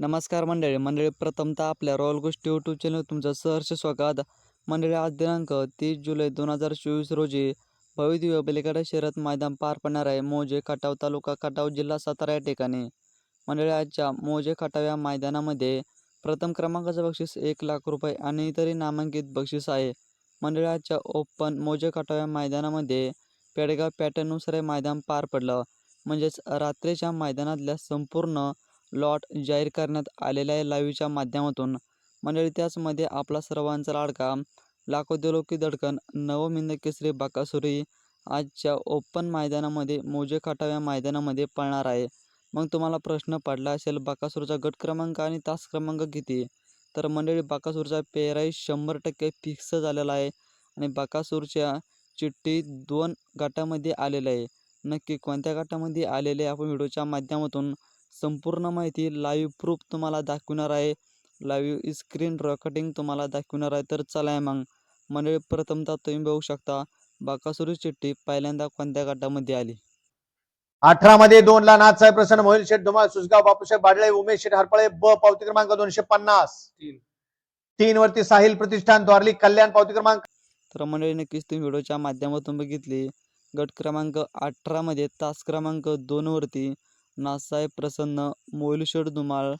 नमस्कार मंडळी. मंडळी प्रथमतः आपल्या रॉयल गोष्टी यूट्यूब चॅनल तुमचं सहर्ष स्वागत. मंडळी आज दिनांक तीस जुलै दोन हजार चोवीस रोजी भव्यदिव्य बलिकडे शहरात मैदान पार पडणार आहे. मोजे खटाव तालुका खटाव जिल्हा सातारा या ठिकाणी. मंडळी आजच्या मोजे खटाव या मैदानामध्ये प्रथम क्रमांकाचं बक्षीस एक लाख रुपये आणि इतरही नामांकित बक्षीस आहे. मंडळी आजच्या ओपन मोजे खटाव या मैदानामध्ये पेडगाव पॅटर्ननुसार हे मैदान पार पडलं. म्हणजेच रात्रीच्या मैदानातल्या संपूर्ण लॉट जाहीर करण्यात आलेल्या आहे लाईव्हच्या माध्यमातून. मंडळी त्याचमध्ये आपला सर्वांचा लाडका लाखो दिलो की धडकन नवमिंद केसरी बाकासुरी आजच्या ओपन मैदानामध्ये मोजे खाटाव्या या मैदानामध्ये पळणार आहे. मग तुम्हाला प्रश्न पडला असेल बाकासूरचा गट क्रमांक आणि तास क्रमांक किती? तर मंडळी बाकासूरचा पेराई शंभर टक्के फिक्स झालेला आहे आणि बाकासूरच्या चिठ्ठी दोन गटामध्ये आलेलं आहे. नक्की कोणत्या गटामध्ये आलेले आपण व्हिडिओच्या माध्यमातून संपूर्ण माहिती लाईव्ह प्रूफ तुम्हाला दाखवणार आहे. लाईव्ह स्क्रीन रेकॉर्डिंग तुम्हाला दाखवणार आहे. तर चला आहे मग. मंडळी प्रथमतः तुम्ही बघू शकता बाकासुरी चिठ्ठी पहिल्यांदा कोणत्या गटामध्ये आली? अठरा मध्ये दोन ला नाथसाहेब प्रसन्न मोहिल शेठ धुमाळ सुसगाव बापूसाहेब बाडळे उमेश शेठ हरपळे ब पावती क्रमांक दोनशे पन्नास. तीन. वरती साहिल प्रतिष्ठान द्वारली कल्याण पावती क्रमांक. तर मंडळी नक्कीच तुम्ही व्हिडिओच्या माध्यमातून बघितली. गट क्रमांक अठरामध्ये तास क्रमांक दोनवरती नासाहेब प्रसन्न मोईलशेठ धुमाळ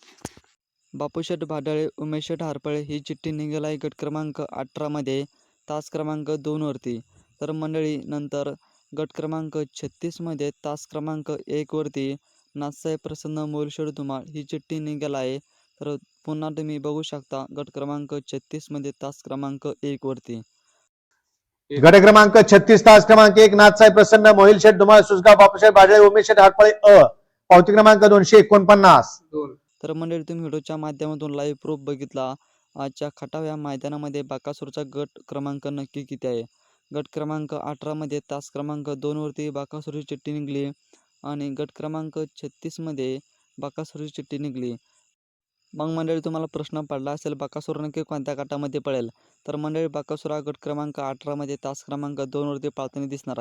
बापूशेठ भाडळे उमेशेठ हारपळे ही चिठ्ठी निघाला आहे गट क्रमांक अठरामध्ये तास क्रमांक दोनवरती तर मंडळी नंतर गट क्रमांक छत्तीसमध्ये तास क्रमांक एकवरती नाथसाहेब प्रसन्न मोलशेड धुमाळ ही चिठ्ठी निघाला आहे तर पुन्हा तुम्ही बघू शकता गट क्रमांक छत्तीसमध्ये तास क्रमांक एकवरती गट क्रमांक छत्तीस तास क्रमांक एक नाथसाहेब प्रसन्न मोहिल शेठ धुमाळ सुसगाव बापूसाहेब भाडळे उमेश शेठ हारपळे अ. पावती क्रमांक दोनशे एकोणपन्नास. तर मंडळी तुम्ही व्हिडिओच्या माध्यमातून लाईव्ह प्रूफ बघितला. आजच्या खटाव या मैदानामध्ये बाकासूरचा गट क्रमांक नक्की किती आहे? गट क्रमांक अठरामध्ये तास क्रमांक दोनवरती बाकासूरची चिठ्ठी निघली आणि गट क्रमांक छत्तीसमध्ये बाकासूरची चिठ्ठी निघली. मग मंडळी तुम्हाला प्रश्न पडला असेल बाकासूर नक्की कोणत्या गटामध्ये पळेल? तर मंडळी बाकासूर हा गट क्रमांक अठरामध्ये तास क्रमांक दोनवरती पाळताना दिसणार